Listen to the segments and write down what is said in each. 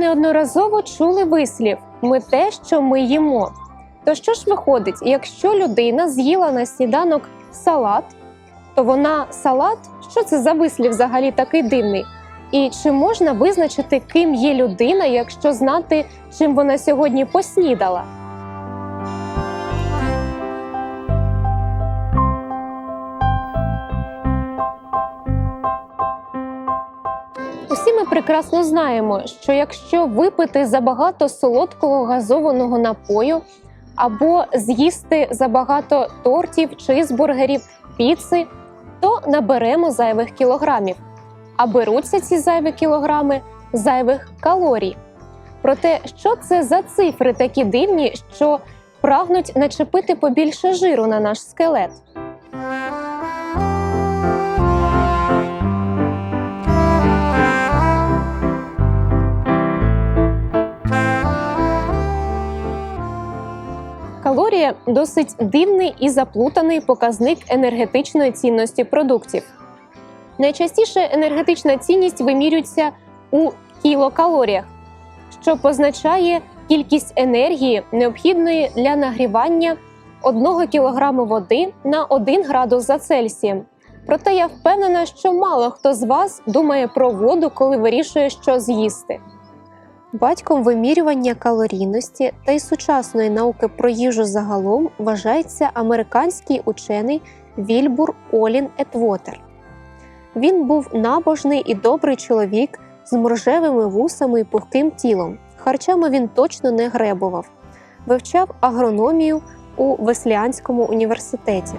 Неодноразово чули вислів Ми те, що ми їмо. То що ж виходить, якщо людина з'їла на сніданок салат, то вона салат? Що це за вислів взагалі такий дивний? І чи можна визначити, ким є людина, якщо знати, чим вона сьогодні поснідала? Прекрасно знаємо, що якщо випити забагато солодкого газованого напою або з'їсти забагато тортів, чизбургерів, піци, то наберемо зайвих кілограмів. А беруться ці зайві кілограми зайвих калорій. Проте, що це за цифри такі дивні, що прагнуть начепити побільше жиру на наш скелет? Калорія досить дивний і заплутаний показник енергетичної цінності продуктів. Найчастіше енергетична цінність вимірюється у кілокалоріях, що позначає кількість енергії, необхідної для нагрівання 1 кг води на 1 градус за Цельсієм. Проте я впевнена, що мало хто з вас думає про воду, коли вирішує, що з'їсти. Батьком вимірювання калорійності та й сучасної науки про їжу загалом вважається американський учений Вільбур Олін Етвотер. Він був набожний і добрий чоловік з моржевими вусами і пухким тілом. Харчами він точно не гребував, вивчав агрономію у Весліанському університеті.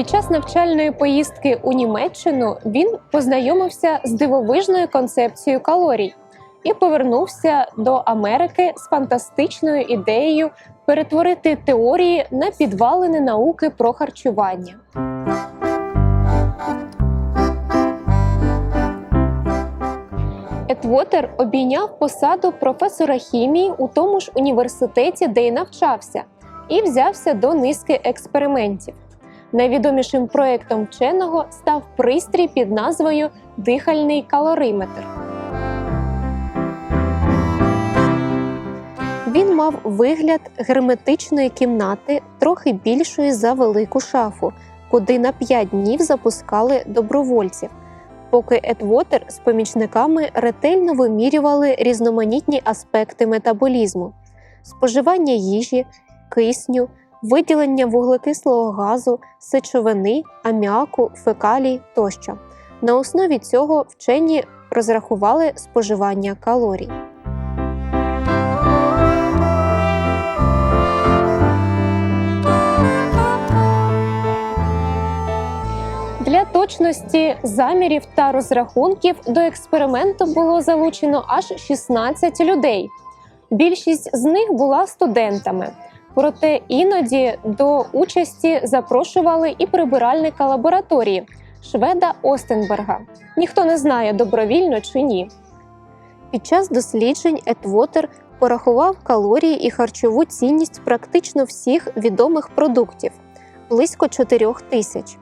Під час навчальної поїздки у Німеччину він познайомився з дивовижною концепцією калорій і повернувся до Америки з фантастичною ідеєю перетворити теорії на підвалини науки про харчування. Етвотер обійняв посаду професора хімії у тому ж університеті, де й навчався, і взявся до низки експериментів. Найвідомішим проєктом вченого став пристрій під назвою дихальний калориметр. Він мав вигляд герметичної кімнати, трохи більшої за велику шафу, куди на 5 днів запускали добровольців. Поки Етвотер з помічниками ретельно вимірювали різноманітні аспекти метаболізму: споживання їжі, кисню, виділення вуглекислого газу, сечовини, аміаку, фекалій тощо. На основі цього вчені розрахували споживання калорій. Для точності замірів та розрахунків до експерименту було залучено аж 16 людей. Більшість з них була студентами. Проте іноді до участі запрошували і прибиральника лабораторії шведа Остенберга. Ніхто не знає, добровільно чи ні. Під час досліджень Етвотер порахував калорії і харчову цінність практично всіх відомих продуктів близько 4 тисяч.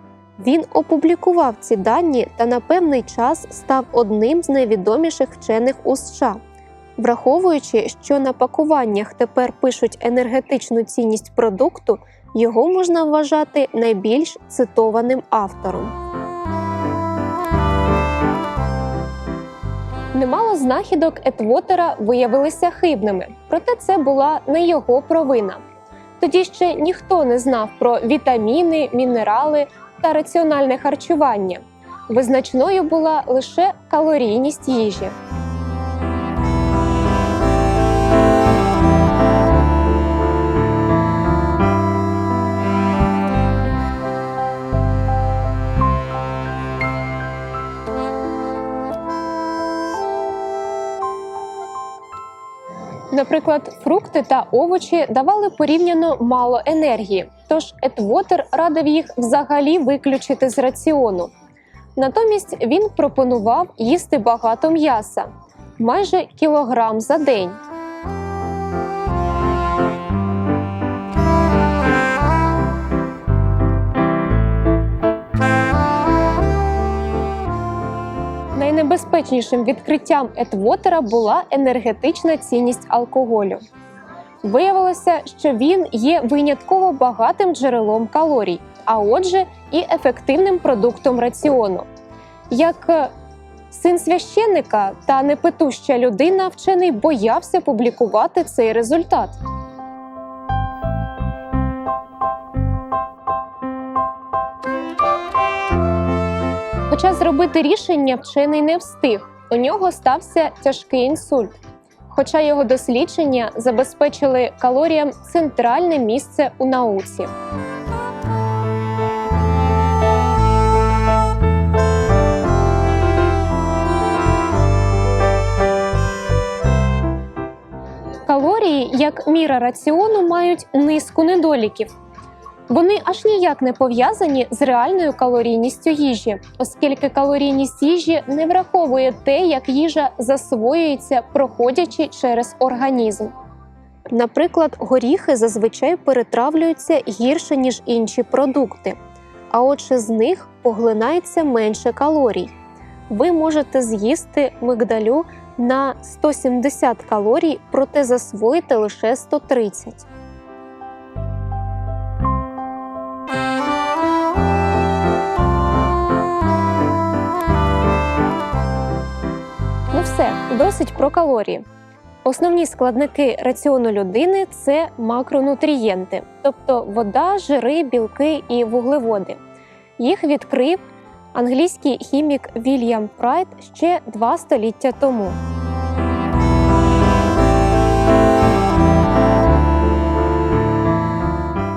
Він опублікував ці дані та на певний час став одним з найвідоміших вчених у США. Враховуючи, що на пакуваннях тепер пишуть енергетичну цінність продукту, його можна вважати найбільш цитованим автором. Немало знахідок Етвотера виявилися хибними, проте це була не його провина. Тоді ще ніхто не знав про вітаміни, мінерали та раціональне харчування. Визначною була лише калорійність їжі. Наприклад, фрукти та овочі давали порівняно мало енергії, тож Етвотер радив їх взагалі виключити з раціону. Натомість він пропонував їсти багато м'яса майже кілограм за день. Найнебезпечнішим відкриттям Етвотера була енергетична цінність алкоголю. Виявилося, що він є винятково багатим джерелом калорій, а отже, і ефективним продуктом раціону. Як е, син священника та непитуща людина, вчений боявся публікувати цей результат. Хоча зробити рішення вчений не встиг. У нього стався тяжкий інсульт. Хоча його дослідження забезпечили калоріям центральне місце у науці. Калорії, як міра раціону, мають низку недоліків. Вони аж ніяк не пов'язані з реальною калорійністю їжі, оскільки калорійність їжі не враховує те, як їжа засвоюється, проходячи через організм. Наприклад, горіхи зазвичай перетравлюються гірше, ніж інші продукти, а отже, з них поглинається менше калорій. Ви можете з'їсти мигдалю на 170 калорій, проте засвоїте лише 130. Досить про калорії. Основні складники раціону людини це макронутрієнти, тобто вода, жири, білки і вуглеводи. Їх відкрив англійський хімік Вільям Прайт ще два століття тому.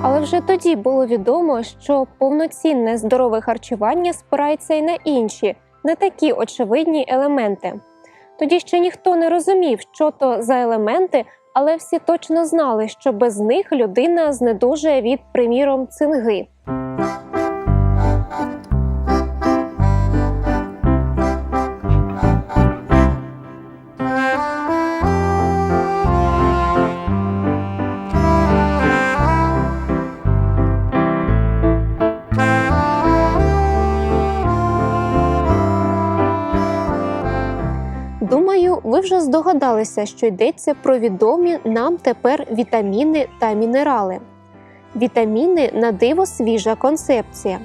Але вже тоді було відомо, що повноцінне здорове харчування спирається й на інші, не такі очевидні елементи. Тоді ще ніхто не розумів, що то за елементи, але всі точно знали, що без них людина знедужує від, приміром, цинги. Думаю, ви вже здогадалися, що йдеться про відомі нам тепер вітаміни та мінерали. Вітаміни на диво свіжа концепція.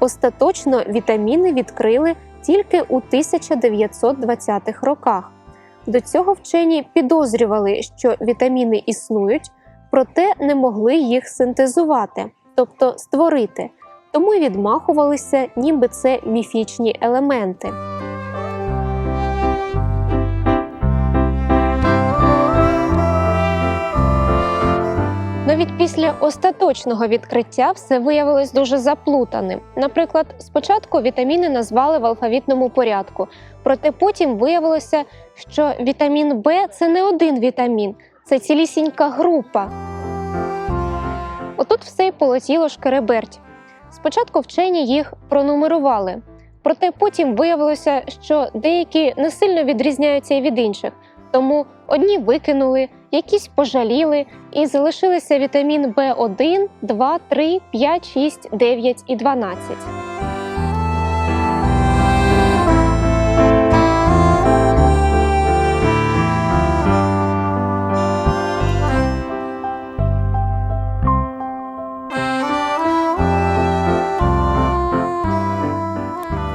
Остаточно вітаміни відкрили тільки у 1920-х роках. До цього вчені підозрювали, що вітаміни існують, проте не могли їх синтезувати, тобто створити, тому й відмахувалися, ніби це міфічні елементи. Навіть після остаточного відкриття все виявилось дуже заплутаним. Наприклад, спочатку вітаміни назвали в алфавітному порядку, проте потім виявилося, що вітамін Б це не один вітамін, це цілісінька група. Отут все й полетіло шкереберть. Спочатку вчені їх пронумерували, проте потім виявилося, що деякі не сильно відрізняються від інших, тому одні викинули, якісь пожаліли і залишилися вітамін В1, 2, 3, 5, 6, 9 і 12.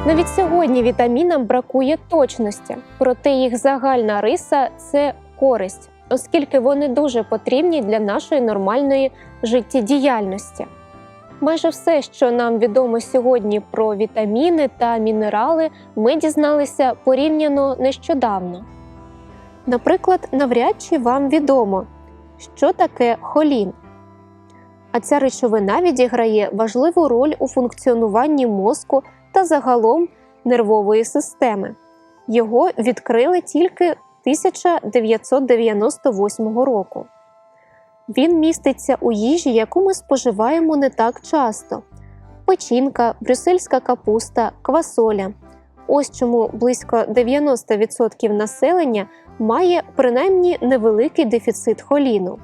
Навіть сьогодні вітамінам бракує точності, проте їх загальна риса це користь, оскільки вони дуже потрібні для нашої нормальної життєдіяльності. Майже все, що нам відомо сьогодні про вітаміни та мінерали, ми дізналися порівняно нещодавно. Наприклад, навряд чи вам відомо, що таке холін. А ця речовина відіграє важливу роль у функціонуванні мозку та загалом нервової системи. Його відкрили тільки 1998 року. Він міститься у їжі, яку ми споживаємо не так часто: печінка, брюссельська капуста, квасоля. Ось чому близько 90% населення має принаймні невеликий дефіцит холіну.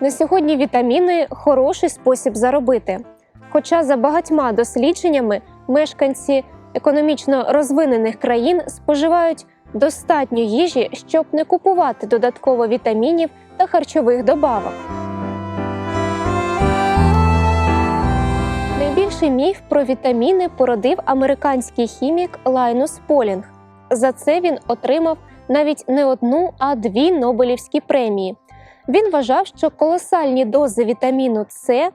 На сьогодні вітаміни хороший спосіб заробити. Хоча за багатьма дослідженнями мешканці економічно розвинених країн споживають достатньо їжі, щоб не купувати додатково вітамінів та харчових добавок. Найбільший міф про вітаміни породив американський хімік Лайнус Полінг. За це він отримав навіть не одну, а дві Нобелівські премії. Він вважав, що колосальні дози вітаміну С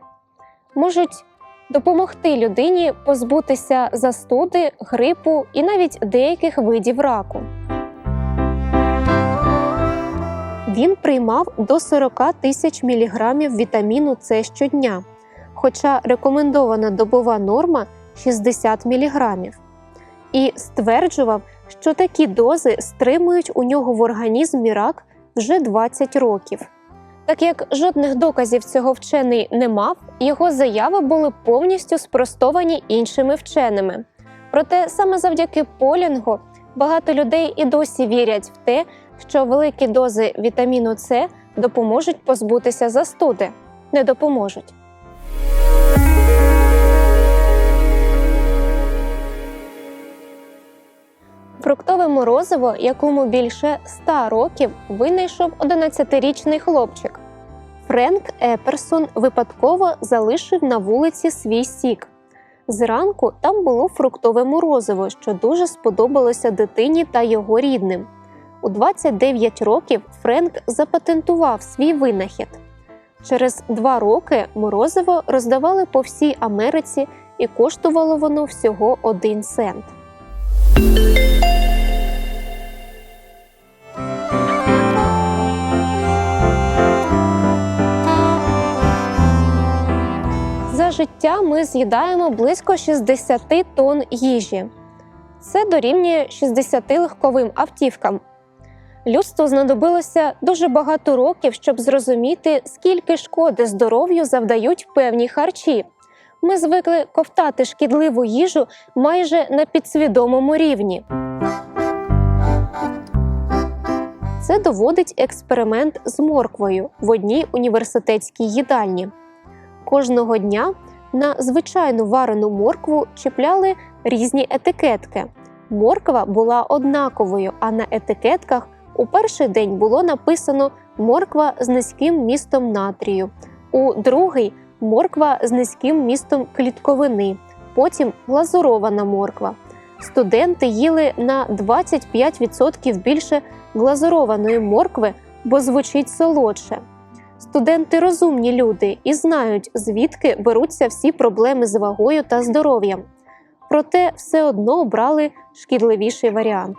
можуть допомогти людині позбутися застуди, грипу і навіть деяких видів раку. Він приймав до 40 тисяч міліграмів вітаміну С щодня, хоча рекомендована добова норма 60 міліграмів. І стверджував, що такі дози стримують у нього в організмі рак вже 20 років. Так як жодних доказів цього вчений не мав, його заяви були повністю спростовані іншими вченими. Проте саме завдяки полінгу багато людей і досі вірять в те, що великі дози вітаміну С допоможуть позбутися застуди. Не допоможуть. Фруктове морозиво, якому більше 100 років, винайшов 11-річний хлопчик. Френк Еперсон випадково залишив на вулиці свій сік. Зранку там було фруктове морозиво, що дуже сподобалося дитині та його рідним. У 29 років Френк запатентував свій винахід. Через два роки морозиво роздавали по всій Америці і коштувало воно всього один цент. Життя ми з'їдаємо близько 60 тонн їжі. Це дорівнює 60 легковим автівкам. Людству знадобилося дуже багато років, щоб зрозуміти, скільки шкоди здоров'ю завдають певні харчі. Ми звикли ковтати шкідливу їжу майже на підсвідомому рівні. Це доводить експеримент з морквою в одній університетській їдальні. Кожного дня на звичайну варену моркву чіпляли різні етикетки. Морква була однаковою, а на етикетках у перший день було написано морква з низьким містом натрію, у другий морква з низьким містом клітковини, потім глазурована морква. Студенти їли на 25% більше глазурованої моркви, бо звучить солодше. Студенти розумні люди і знають, звідки беруться всі проблеми з вагою та здоров'ям. Проте все одно обрали шкідливіший варіант.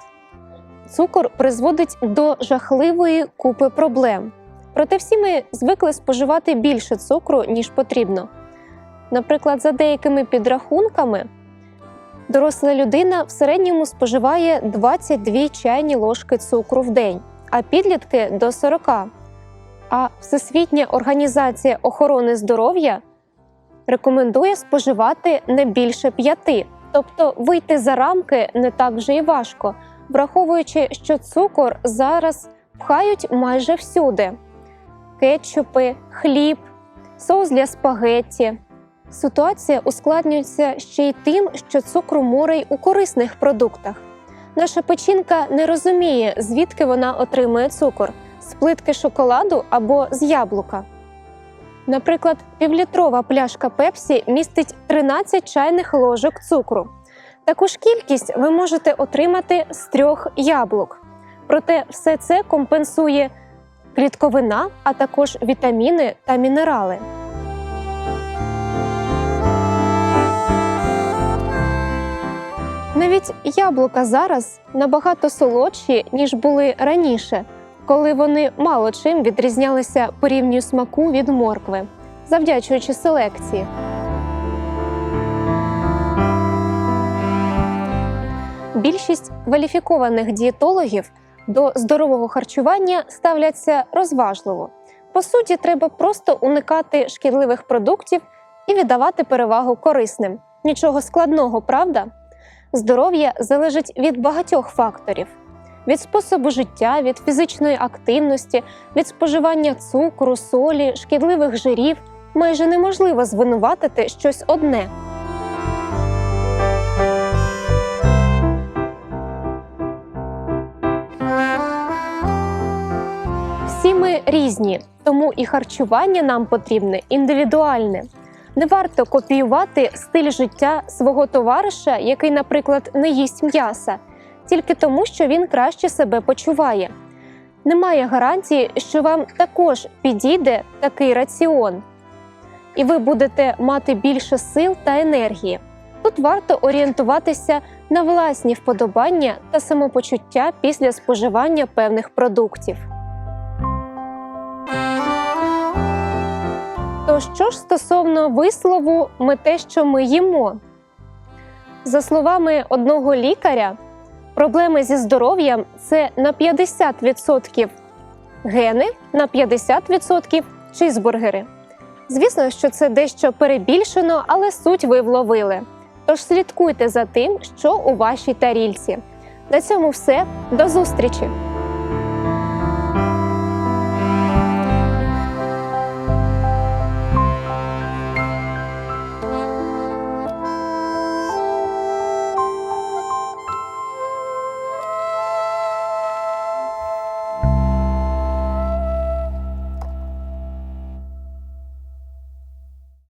Цукор призводить до жахливої купи проблем. Проте всі ми звикли споживати більше цукру, ніж потрібно. Наприклад, за деякими підрахунками, доросла людина в середньому споживає 22 чайні ложки цукру в день, а підлітки до 40. А Всесвітня організація охорони здоров'я рекомендує споживати не більше п'яти, тобто вийти за рамки не так вже й важко, враховуючи, що цукор зараз пхають майже всюди: кетчупи, хліб, соус для спагетті. Ситуація ускладнюється ще й тим, що цукру море й у корисних продуктах. Наша печінка не розуміє, звідки вона отримує цукор з плитки шоколаду або з яблука. Наприклад, півлітрова пляшка пепсі містить 13 чайних ложок цукру. Таку ж кількість ви можете отримати з трьох яблук. Проте все це компенсує клітковина, а також вітаміни та мінерали. Навіть яблука зараз набагато солодші, ніж були раніше, коли вони мало чим відрізнялися по рівню смаку від моркви, завдячуючи селекції. Більшість кваліфікованих дієтологів до здорового харчування ставляться розважливо. По суті, треба просто уникати шкідливих продуктів і віддавати перевагу корисним. Нічого складного, правда? Здоров'я залежить від багатьох факторів: від способу життя, від фізичної активності, від споживання цукру, солі, шкідливих жирів майже неможливо звинуватити щось одне. Всі ми різні, тому і харчування нам потрібне індивідуальне. Не варто копіювати стиль життя свого товариша, який, наприклад, не їсть м'яса, тільки тому, що він краще себе почуває. Немає гарантії, що вам також підійде такий раціон, і ви будете мати більше сил та енергії. Тут варто орієнтуватися на власні вподобання та самопочуття після споживання певних продуктів. То що ж стосовно вислову ми те, що ми їмо? За словами одного лікаря, проблеми зі здоров'ям це на 50% гени, на 50% чизбургери. Звісно, що це дещо перебільшено, але суть ви вловили. Тож слідкуйте за тим, що у вашій тарільці. На цьому все. До зустрічі!